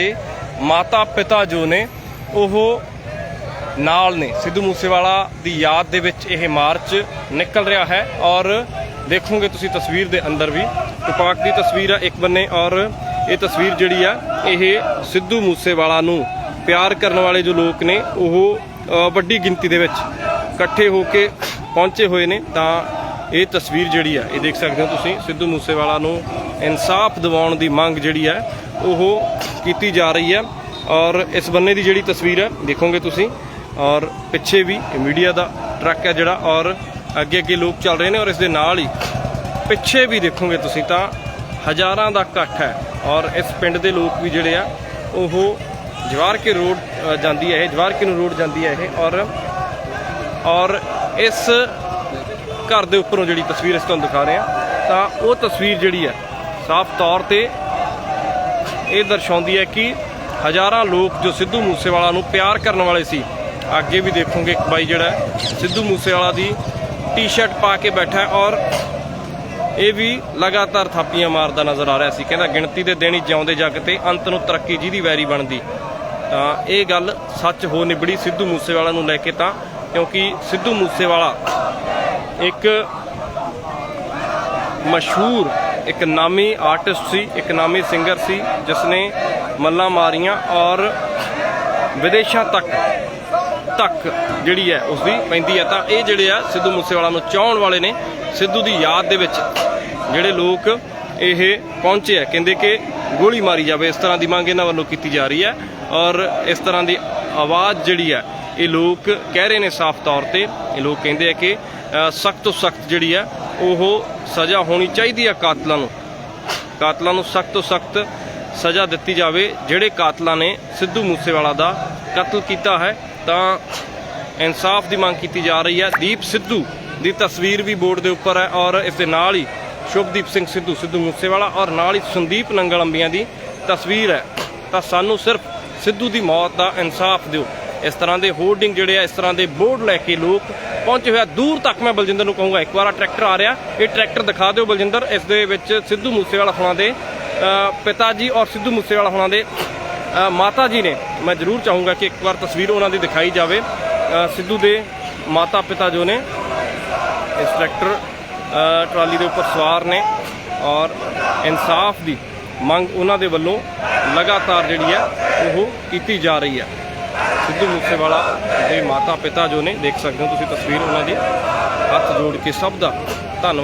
ਤੇ ਮਾਤਾ ਪਿਤਾ ਜੋ ਨੇ, ਉਹ ਨਾਲ ਨੇ। ਸਿੱਧੂ ਮੂਸੇਵਾਲਾ ਦੀ ਯਾਦ ਦੇ ਵਿੱਚ ਇਹ ਮਾਰਚ ਨਿਕਲ ਰਿਹਾ ਹੈ ਔਰ ਦੇਖੋਗੇ ਤੁਸੀਂ ਤਸਵੀਰ ਦੇ ਅੰਦਰ ਵੀ। ਟੁਪਾਕ ਦੀ ਤਸਵੀਰ ਹੈ ਇੱਕ ਬੰਨੇ ਔਰ ਇਹ ਤਸਵੀਰ ਜਿਹੜੀ ਆ, ਇਹ ਸਿੱਧੂ ਮੂਸੇਵਾਲਾ ਨੂੰ ਪਿਆਰ ਕਰਨ ਵਾਲੇ ਜੋ ਲੋਕ ਨੇ, ਉਹ ਵੱਡੀ ਗਿਣਤੀ ਦੇ ਵਿੱਚ ਇਕੱਠੇ ਹੋ ਕੇ ਪਹੁੰਚੇ ਹੋਏ ਨੇ। ਤਾਂ ਇਹ ਤਸਵੀਰ ਜਿਹੜੀ ਆ, ਇਹ ਦੇਖ ਸਕਦੇ ਹੋ ਤੁਸੀਂ, ਸਿੱਧੂ ਮੂਸੇਵਾਲਾ ਨੂੰ ਇਨਸਾਫ ਦਿਵਾਉਣ ਦੀ ਮੰਗ ਜਿਹੜੀ ਹੈ ਉਹ ਕੀਤੀ ਜਾ ਰਹੀ ਹੈ ਔਰ ਇਸ ਬੰਨੇ ਦੀ ਜਿਹੜੀ ਤਸਵੀਰ ਹੈ ਦੇਖੋਗੇ ਤੁਸੀਂ, ਔਰ ਪਿੱਛੇ ਵੀ ਮੀਡੀਆ ਦਾ ਟਰੱਕ ਹੈ ਜਿਹੜਾ, ਔਰ ਅੱਗੇ ਅੱਗੇ ਲੋਕ ਚੱਲ ਰਹੇ ਨੇ, ਔਰ ਇਸ ਦੇ ਨਾਲ ਹੀ ਪਿੱਛੇ ਵੀ ਦੇਖੋਗੇ ਤੁਸੀਂ ਤਾਂ ਹਜ਼ਾਰਾਂ ਦਾ ਇਕੱਠ ਹੈ। ਔਰ ਇਸ ਪਿੰਡ ਦੇ ਲੋਕ ਵੀ ਜਿਹੜੇ ਆ, ਉਹ ਜਵਾਰਕੇ ਰੋਡ ਜਾਂਦੀ ਹੈ ਇਹ ਜਵਾਰ ਨੂੰ ਰੋਡ ਜਾਂਦੀ ਹੈ ਇਹ, ਔਰ ਔਰ ਇਸ ਘਰ ਦੇ ਉੱਪਰੋਂ ਜਿਹੜੀ ਤਸਵੀਰ ਇਸ ਤੁਹਾਨੂੰ ਦਿਖਾ ਰਹੇ ਹਾਂ, ਤਾਂ ਉਹ ਤਸਵੀਰ ਜਿਹੜੀ ਹੈ, ਸਾਫ਼ ਤੌਰ ਤੇ ਇਹ ਦਰਸਾਉਂਦੀ ਹੈ ਕਿ ਹਜ਼ਾਰਾਂ ਲੋਕ ਜੋ ਸਿੱਧੂ ਮੂਸੇਵਾਲਾ ਨੂੰ ਪਿਆਰ ਕਰਨ ਵਾਲੇ ਸੀ, ਅੱਗੇ ਵੀ ਦੇਖੋਗੇ ਇੱਕ ਬਾਈ ਜਿਹੜਾ ਸਿੱਧੂ ਮੂਸੇਵਾਲਾ ਦੀ ਟੀ-ਸ਼ਰਟ ਪਾ ਕੇ ਬੈਠਾ ਔਰ ਇਹ ਵੀ ਲਗਾਤਾਰ ਥਾਪੀਆਂ ਮਾਰਦਾ ਨਜ਼ਰ ਆ ਰਿਹਾ ਸੀ, ਕਹਿੰਦਾ ਗਿਣਤੀ ਦੇ ਦਿਨ ਹੀ ਜਿਉਂਦੇ ਜੱਗ ਤੇ ਅੰਤ ਨੂੰ ਤਰੱਕੀ ਜਿਹਦੀ ਵੈਰੀ ਬਣਦੀ। ਤਾਂ ਇਹ ਗੱਲ ਸੱਚ ਹੋ ਨਿਬੜੀ ਸਿੱਧੂ ਮੂਸੇਵਾਲਾ ਨੂੰ ਲੈ ਕੇ ਤਾਂ, ਕਿਉਂਕਿ ਸਿੱਧੂ ਮੂਸੇਵਾਲਾ ਇੱਕ ਮਸ਼ਹੂਰ, ਇੱਕ ਨਾਮੀ ਆਰਟਿਸਟ ਸੀ, ਇੱਕ ਨਾਮੀ ਸਿੰਗਰ ਸੀ ਜਿਸ ਨੇ ਮੱਲਾਂ ਮਾਰੀਆਂ ਔਰ ਵਿਦੇਸ਼ਾਂ ਤੱਕ ਤੱਕ ਜਿਹੜੀ ਹੈ ਉਸ ਦੀ ਪੈਂਦੀ ਹੈ। ਤਾਂ ਇਹ ਜਿਹੜੇ ਆ ਸਿੱਧੂ ਮੂਸੇਵਾਲਾ ਨੂੰ ਚਾਹਣ ਵਾਲੇ ਨੇ ਸਿੱਧੂ ਦੀ ਯਾਦ ਦੇ ਵਿੱਚ ਜਿਹੜੇ ਲੋਕ ਇਹ ਪਹੁੰਚੇ ਆ, ਕਹਿੰਦੇ ਕਿ ਗੋਲੀ ਮਾਰੀ ਜਾਵੇ, ਇਸ ਤਰ੍ਹਾਂ ਦੀ ਮੰਗ ਇਹਨਾਂ ਵੱਲੋਂ ਕੀਤੀ ਜਾ ਰਹੀ ਹੈ ਔਰ ਇਸ ਤਰ੍ਹਾਂ ਦੀ ਆਵਾਜ਼ ਜਿਹੜੀ ਹੈ, ਇਹ ਲੋਕ ਕਹਿ ਰਹੇ ਨੇ ਸਾਫ਼ ਤੌਰ ਤੇ, ਇਹ ਲੋਕ ਕਹਿੰਦੇ ਆ ਕਿ ਸਖਤ ਤੋਂ ਸਖਤ ਜਿਹੜੀ ਹੈ ਉਹ ਸਜ਼ਾ ਹੋਣੀ ਚਾਹੀਦੀ ਹੈ ਕਾਤਲਾਂ ਨੂੰ। ਕਾਤਲਾਂ ਨੂੰ ਸਖਤ ਤੋਂ ਸਖਤ ਸਜ਼ਾ ਦਿੱਤੀ ਜਾਵੇ, ਜਿਹੜੇ ਕਾਤਲਾਂ ਨੇ ਸਿੱਧੂ ਮੂਸੇਵਾਲਾ ਦਾ ਕਤਲ ਕੀਤਾ ਹੈ, ਤਾਂ ਇਨਸਾਫ ਦੀ ਮੰਗ ਕੀਤੀ ਜਾ ਰਹੀ ਹੈ। ਦੀਪ ਸਿੱਧੂ ਦੀ ਤਸਵੀਰ ਵੀ ਬੋਰਡ ਦੇ ਉੱਪਰ ਹੈ ਔਰ ਇਸ ਦੇ ਨਾਲ ਹੀ ਸ਼ੁਭਦੀਪ ਸਿੰਘ ਸਿੱਧੂ ਸਿੱਧੂ ਮੂਸੇਵਾਲਾ ਔਰ ਨਾਲ ਹੀ ਸੰਦੀਪ ਨੰਗਲ ਅੰਬੀਆਂ ਦੀ ਤਸਵੀਰ ਹੈ। ਤਾਂ ਸਾਨੂੰ ਸਿਰਫ ਸਿੱਧੂ ਦੀ ਮੌਤ ਦਾ ਇਨਸਾਫ ਦਿਓ। ਇਸ ਤਰ੍ਹਾਂ ਦੇ ਹੋਰਡਿੰਗ ਜਿਹੜੇ ਆ, ਇਸ ਤਰ੍ਹਾਂ ਦੇ ਬੋਰਡ ਲੈ ਕੇ ਲੋਕ ਪਹੁੰਚੇ ਹੋਇਆ ਦੂਰ ਤੱਕ ਮੈਂ ਬਲਜਿੰਦਰ ਨੂੰ ਕਹੂੰਗਾ, ਇੱਕ ਵਾਰ ਆਹ ਟਰੈਕਟਰ ਆ ਰਿਹਾ। ਇਹ ਟਰੈਕਟਰ ਦਿਖਾ ਦਿਓ ਬਲਜਿੰਦਰ, ਇਸ ਦੇ ਵਿੱਚ ਸਿੱਧੂ ਮੂਸੇਵਾਲਾ ਹੋਣਾ ਦੇ ਪਿਤਾ ਜੀ ਔਰ ਸਿੱਧੂ ਮੂਸੇਵਾਲਾ ਹੋਣਾ ਦੇ ਮਾਤਾ ਜੀ ਨੇ। ਮੈਂ ਜ਼ਰੂਰ ਚਾਹੂੰਗਾ ਕਿ ਇੱਕ ਵਾਰ ਤਸਵੀਰ ਉਹਨਾਂ ਦੀ ਦਿਖਾਈ ਜਾਵੇ। ਸਿੱਧੂ ਦੇ ਮਾਤਾ ਪਿਤਾ ਜੋ ਨੇ, ਇਸ ਟਰੈਕਟਰ ਟਰਾਲੀ ਦੇ ਉੱਪਰ ਸਵਾਰ ਨੇ ਔਰ ਇਨਸਾਫ ਦੀ ਮੰਗ ਉਹਨਾਂ ਦੇ ਵੱਲੋਂ ਲਗਾਤਾਰ ਜਿਹੜੀ ਹੈ ਉਹ ਕੀਤੀ ਜਾ ਰਹੀ ਹੈ ਸਿੱਧੂ ਮੂਸੇਵਾਲਾ ਦੇ ਮਾਤਾ ਪਿਤਾ ਜੋ ਨੇ, ਦੇਖ ਸਕਦੇ ਹੋ ਤੁਸੀਂ ਤਸਵੀਰ ਉਹਨਾਂ ਦੀ। ਹੱਥ ਜੋੜ ਕੇ ਸਭ ਦਾ ਧੰਨਵਾਦ।